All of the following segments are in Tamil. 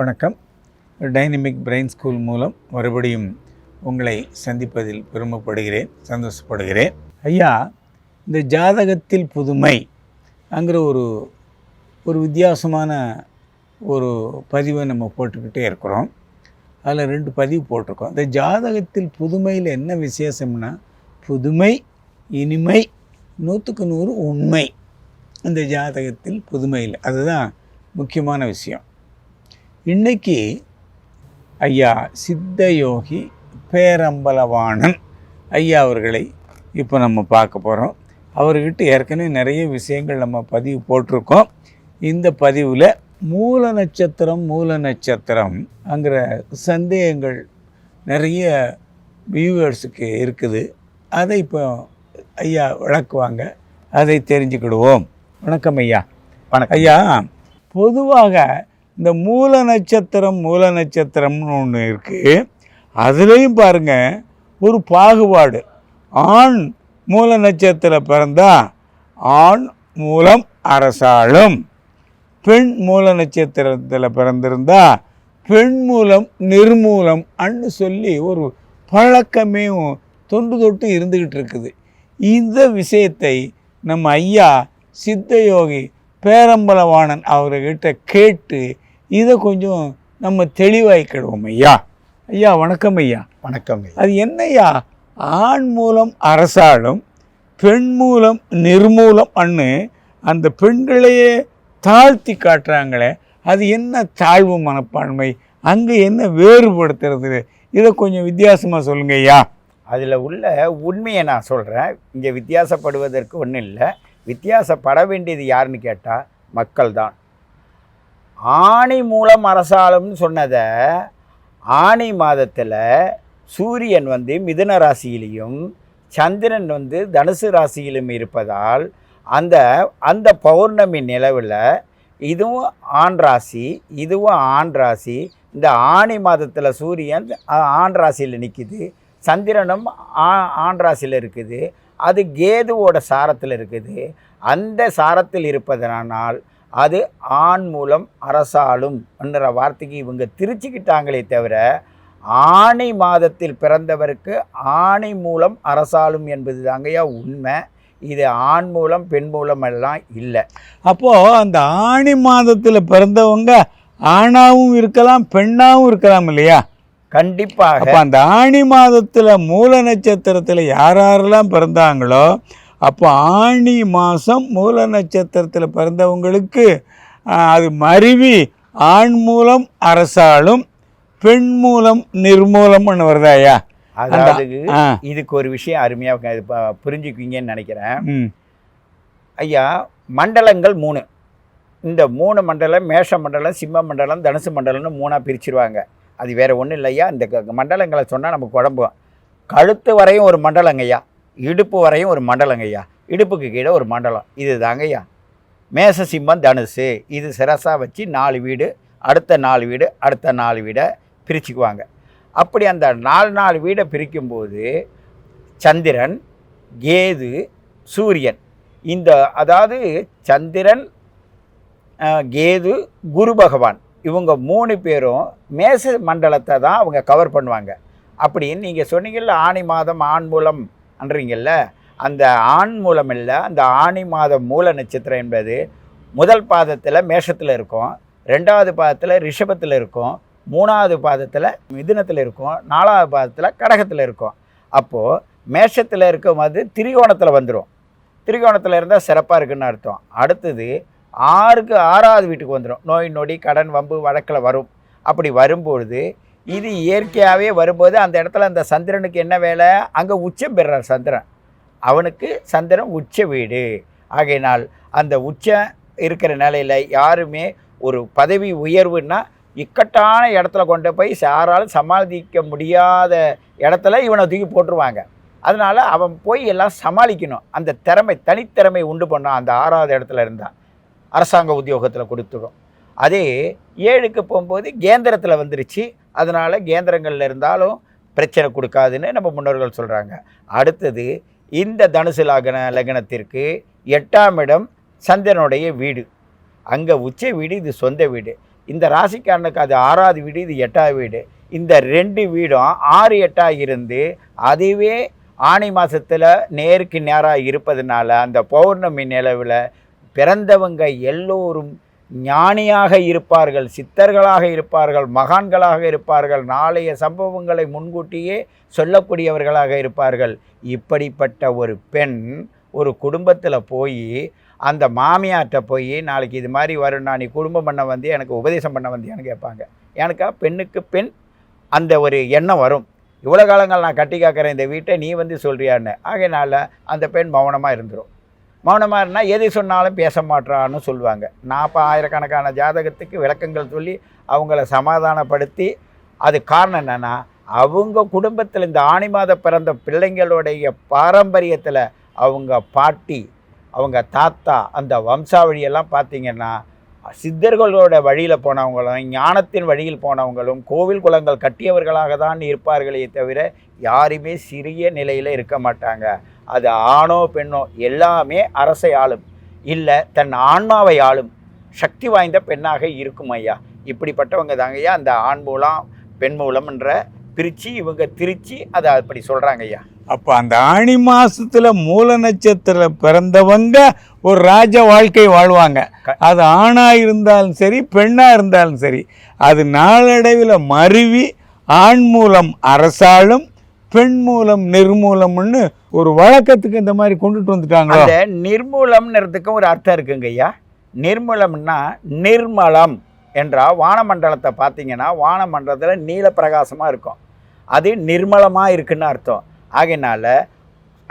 வணக்கம். டைனமிக் பிரெயின் ஸ்கூல் மூலம் மறுபடியும் உங்களை சந்திப்பதில் பெருமைப்படுகிறேன் சந்தோஷப்படுகிறேன். ஐயா இந்த ஜாதகத்தில் புதுமை அங்கிற ஒரு ஒரு வித்தியாசமான ஒரு பதிவை நம்ம போட்டுக்கிட்டே இருக்கிறோம். அதில் ரெண்டு பதிவு போட்டிருக்கோம். இந்த ஜாதகத்தில் புதுமையில் என்ன விசேஷம்னா புதுமை இனிமை நூற்றுக்கு நூறு உண்மை. இந்த ஜாதகத்தில் புதுமையில். அதுதான் முக்கியமான விஷயம். இன்னைக்கு ஐயா சித்த யோகி பேரம்பலவாணன் ஐயா அவர்களை இப்போ நம்ம பார்க்க போகிறோம். அவர்கிட்ட ஏற்கனவே நிறைய விஷயங்கள் நம்ம பதிவு போட்டிருக்கோம். இந்த பதிவில் மூல நட்சத்திரம் மூல நட்சத்திரம் அங்கிற சந்தேகங்கள் நிறைய வியூவர்ஸுக்கு இருக்குது. அதை இப்போ ஐயா விளக்குவாங்க. அதை தெரிஞ்சுக்கிடுவோம். வணக்கம் ஐயா. வணக்கம். ஐயா பொதுவாக இந்த மூல நட்சத்திரம் மூல நட்சத்திரம்னு ஒன்று இருக்குது அதுலேயும் பாருங்கள் ஒரு பாகுபாடு. ஆண் மூல நட்சத்திரம் பிறந்தா ஆண் மூலம் அரசாளும். பெண் மூல நட்சத்திரத்தில் பிறந்திருந்தா பெண் மூலம் நிர்மூலம் அன்னு சொல்லி ஒரு பழக்கமே தொன்று தொட்டு இருந்துக்கிட்டு இருக்குது. இந்த விஷயத்தை நம்ம ஐயா சித்தயோகி பேரம்பலவாணன் அவர்கிட்ட கேட்டு இதை கொஞ்சம் நம்ம தெளிவாக்கிடுவோம் ஐயா. ஐயா வணக்கம் ஐயா. வணக்கம் அது என்னய்யா ஆண் மூலம் அரசாளும் பெண் மூலம் நிர்மூலம் அன்னு அந்த பெண்களையே தாழ்த்தி காட்டுறாங்களே அது என்ன தாழ்வு மனப்பான்மை? அங்கே என்ன வேறுபடுத்துறது? இதை கொஞ்சம் வித்தியாசமாக சொல்லுங்க ஐயா. அதில் உள்ள உண்மையை நான் சொல்கிறேன் இங்கே வித்தியாசப்படுவதற்கு ஒன்றும் இல்லை. வித்தியாசப்பட வேண்டியது யாருன்னு கேட்டால் மக்கள் தான் ஆணி மூலம் அரசாளும்னு சொன்னதை ஆணி மாதத்தில் சூரியன் வந்து மிதுன ராசியிலையும் சந்திரன் வந்து தனுசு ராசியிலும் இருப்பதால் அந்த அந்த பௌர்ணமி நிலவில் இதுவும் ஆண் ராசி இதுவும் ஆண் ராசி இந்த ஆணி மாதத்தில் சூரியன் ஆண் ராசியில் நிற்கிது சந்திரனும் ஆ- ஆண் ராசியில் இருக்குது அது கேதுவோட சாரத்தில் இருக்குது அந்த சாரத்தில் இருப்பதனால் அது ஆண் மூலம் அரசாளும் என்ற வார்த்தைக்கு இவங்க திரிச்சுக்கிட்டாங்களே தவிர ஆணி மாதத்தில் பிறந்தவருக்கு ஆணி மூலம் அரசாளும் என்பது தாங்கய்யா உண்மை. இது ஆண் மூலம் பெண் மூலம் எல்லாம் இல்லை. அப்போது அந்த ஆணி மாதத்தில் பிறந்தவங்க ஆணாவும் இருக்கலாம் பெண்ணாவும் இருக்கலாம் இல்லையா? கண்டிப்பாக. அந்த ஆணி மாதத்தில் மூல நட்சத்திரத்தில் யார் யாரெல்லாம் பிறந்தாங்களோ அப்போ ஆணி மாதம் மூல நட்சத்திரத்தில் பிறந்தவங்களுக்கு அது மருவி ஆண் மூலம் அரசாளும் பெண் மூலம் நிர்மூலம்னு வருதா ஐயா? அதாவது இதுக்கு ஒரு விஷயம் அருமையாக இது புரிஞ்சுக்குவீங்கன்னு நினைக்கிறேன். ஐயா மண்டலங்கள் மூணு. இந்த மூணு மண்டலம் மேஷ மண்டலம் சிம்ம மண்டலம் தனுசு மண்டலம்னு மூணாக பிரிச்சிருவாங்க. அது வேற ஒன்றும் இல்லையா? இந்த மண்டலங்களை சொன்னால் நமக்கு குழம்பும் கழுத்து வரையும் ஒரு மண்டலங்கய்யா. இடுப்பு வரையும் ஒரு மண்டலங்கய்யா இடுப்புக்கு கீழே ஒரு மண்டலம். இது தாங்கய்யா மேச சிம்மம் தனுசு. இது சிரசா வச்சு நாலு வீடு அடுத்த நாலு வீடு அடுத்த நாலு வீடை பிரிச்சுக்குவாங்க. அப்படி அந்த நாலு நாலு வீடை பிரிக்கும்போது சந்திரன் கேது சூரியன். இந்த அதாவது சந்திரன் கேது குரு பகவான். இவங்க மூணு பேரும் மேச மண்டலத்தை தான் அவங்க கவர் பண்ணுவாங்க. அப்படின்னு நீங்கள் சொன்னீங்கல்ல ஆணி மாதம் ஆண் மூலம். அன்றீங்கல்ல? அந்த ஆண் மூலமில்ல அந்த ஆணி மாதம் மூல நட்சத்திரம் என்பது முதல் பாதத்தில் மேஷத்தில் இருக்கும் ரெண்டாவது பாதத்தில் ரிஷபத்தில் இருக்கும் மூணாவது பாதத்தில் மிதுனத்தில் இருக்கும் நாலாவது பாதத்தில் கடகத்தில் இருக்கும். அப்போது மேஷத்தில் இருக்கும்போது திரிகோணத்தில் வந்துடும் திரிகோணத்தில் இருந்தால் சிறப்பாக இருக்குன்னு அர்த்தம். அடுத்தது ஆறுக்கு ஆறாவது வீட்டுக்கு வந்துடும் நோய் நொடி கடன் வம்பு வழக்கில் வரும். அப்படி வரும்பொழுது இது இயற்கையாகவே வரும்போது அந்த இடத்துல அந்த சந்திரனுக்கு என்ன வேலை? அங்கே உச்சம் பெறுறார் சந்திரன். அவனுக்கு சந்திரன் உச்ச வீடு. ஆகையினால் அந்த உச்சம் இருக்கிற நிலையில் யாருமே ஒரு பதவி உயர்வுன்னா இக்கட்டான இடத்துல கொண்டு போய் யாராலும் சமாளிக்க முடியாத இடத்துல இவனை தூக்கி போட்டுருவாங்க. அதனால் அவன் போய் எல்லாம் சமாளிக்கணும். அந்த திறமை தனித்திறமை உண்டு பண்ணான் அந்த ஆறாவது இடத்துல இருந்தான் அரசாங்க உத்தியோகத்தில் கொடுத்துடும் அதே ஏழுக்கு போகும்போது கேந்திரத்தில் வந்துருச்சு. அதனால் கேந்திரங்களில் இருந்தாலும் பிரச்சனை கொடுக்காதுன்னு நம்ம முன்னோர்கள் சொல்கிறாங்க அடுத்தது இந்த தனுசு லகன லக்னத்திற்கு எட்டாம் இடம் சந்திரனுடைய வீடு. அங்கே உச்ச வீடு இது சொந்த வீடு. இந்த ராசிக்காரனுக்கு அது ஆறாவது வீடு இது எட்டாவது வீடு. இந்த ரெண்டு வீடும் ஆறு எட்டாக இருந்து அதுவே ஆணி மாதத்தில் நேருக்கு நேராக இருப்பதனால அந்த பௌர்ணமி நிலவில் பிறந்தவங்க எல்லோரும் ஞானியாக இருப்பார்கள் சித்தர்களாக இருப்பார்கள் மகான்களாக இருப்பார்கள் நாளைய சம்பவங்களை முன்கூட்டியே சொல்லக்கூடியவர்களாக இருப்பார்கள். இப்படிப்பட்ட ஒரு பெண் ஒரு குடும்பத்தில் போய் அந்த மாமியார்கிட்ட போய் நாளைக்கு இது மாதிரி வரும் நான் நீ குடும்பம் பண்ண வந்து எனக்கு உபதேசம் பண்ண வந்தியான்னு கேட்பாங்க. எனக்கா? பெண்ணுக்கு பெண் அந்த ஒரு எண்ணம் வரும். இவ்வளோ காலங்கள் நான் கட்டி காக்கிறேன் இந்த வீட்டை நீ வந்து சொல்கிறியான்னு ஆகையினால அந்த பெண் மௌனமாக இருந்துரும். மௌனமாக இருந்தால் எது சொன்னாலும் பேச மாட்றான்னு சொல்லுவாங்க. நான் இப்போ ஆயிரக்கணக்கான ஜாதகத்துக்கு விளக்கங்கள் சொல்லி அவங்கள சமாதானப்படுத்தி அது காரணம் என்னென்னா அவங்க குடும்பத்தில் இந்த ஆணி மாத பிறந்த பிள்ளைங்களுடைய பாரம்பரியத்தில் அவங்க பாட்டி அவங்க தாத்தா அந்த வம்சாவழியெல்லாம் பார்த்தீங்கன்னா சித்தர்களோட வழியில் போனவங்களும் ஞானத்தின் வழியில் போனவங்களும் கோவில் குளங்கள் கட்டியவர்களாக தான் இருப்பார்களே தவிர யாருமே சிறிய நிலையில் இருக்க மாட்டாங்க. அது ஆணோ பெண்ணோ எல்லாமே அரசை ஆளும். இல்லை தன் ஆன்மாவை ஆளும். சக்தி வாய்ந்த பெண்ணாக இருக்கும் ஐயா. இப்படிப்பட்டவங்க தாங்க ஐயா. அந்த ஆண் மூலம் பெண் மூலம்ன்ற பிரித்து இவங்க திரிச்சு அதை அப்படி சொல்கிறாங்க ஐயா. அப்போ அந்த ஆணி மாசத்துல மூல நட்சத்திரம் பிறந்தவங்க ஒரு ராஜ வாழ்க்கை வாழ்வாங்க. அது ஆணா இருந்தாலும் சரி பெண்ணா இருந்தாலும் சரி அது நாளடைவில் மருவி ஆண் மூலம் அரசாளும் பெண் மூலம் நிர்மூலம்னு ஒரு வழக்கத்துக்கு இந்த மாதிரி கொண்டுட்டு வந்துட்டாங்களோ? அந்த நிர்மூலம்ன்றதுக்கும் ஒரு அர்த்தம் இருக்குங்க ஐயா. நிர்மூலம்னா நிர்மலம் என்றால் வானமண்டலத்தை பார்த்தீங்கன்னா வானமண்டலத்தில் நீல பிரகாசமாக இருக்கும். அது நிர்மலமாக இருக்குன்னு அர்த்தம். ஆகையினால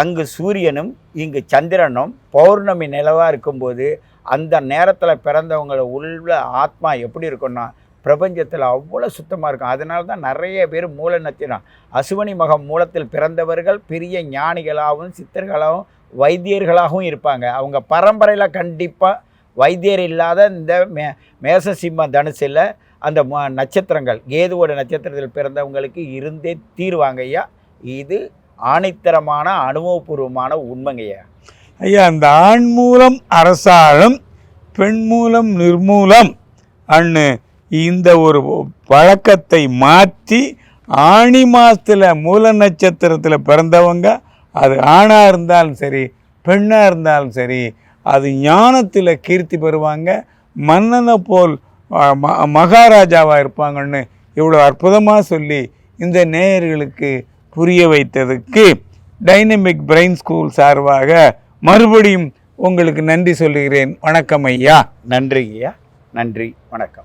அங்கு சூரியனும் இங்கு சந்திரனும் பௌர்ணமி நிலவாக இருக்கும்போது அந்த நேரத்தில் பிறந்தவங்கள உள்ள ஆத்மா எப்படி இருக்கும்னா பிரபஞ்சத்தில் அவ்வளோ சுத்தமாக இருக்கும். அதனால தான் நிறைய பேர் மூல நட்சத்திரம். அசுவனி மகம் மூலத்தில் பிறந்தவர்கள் பெரிய ஞானிகளாகவும் சித்தர்களாகவும் வைத்தியர்களாகவும் இருப்பாங்க. அவங்க பரம்பரையில் கண்டிப்பாக வைத்தியர் இல்லாத இந்த மே மேசசிம்ம தனுசில் அந்த ம- நட்சத்திரங்கள் கேதுவோட நட்சத்திரத்தில் பிறந்தவங்களுக்கு இருந்தே தீருவாங்க ஐயா. இது ஆணித்தரமான அனுபவபூர்வமான உண்மைங்கய்யா ஐயா. அந்த ஆண் மூலம் அரசாளும் பெண் மூலம் நிர்மூலம் அண்ணு இந்த ஒரு பழக்கத்தை மாற்றி ஆணி மாதத்தில் மூல நட்சத்திரத்தில் பிறந்தவங்க அது ஆணாக இருந்தாலும் சரி பெண்ணாக இருந்தாலும் சரி அது ஞானத்தில் கீர்த்தி பெறுவாங்க. மன்னனை போல் ம- மகாராஜாவாக இருப்பாங்கன்னு இவ்வளோ அற்புதமாக சொல்லி இந்த நேயர்களுக்கு புரிய வைத்ததுக்கு டைனமிக் பிரெயின் ஸ்கூல் சார்பாக மறுபடியும் உங்களுக்கு நன்றி சொல்லுகிறேன். வணக்கம் ஐயா. நன்றி ஐயா நன்றி. வணக்கம்.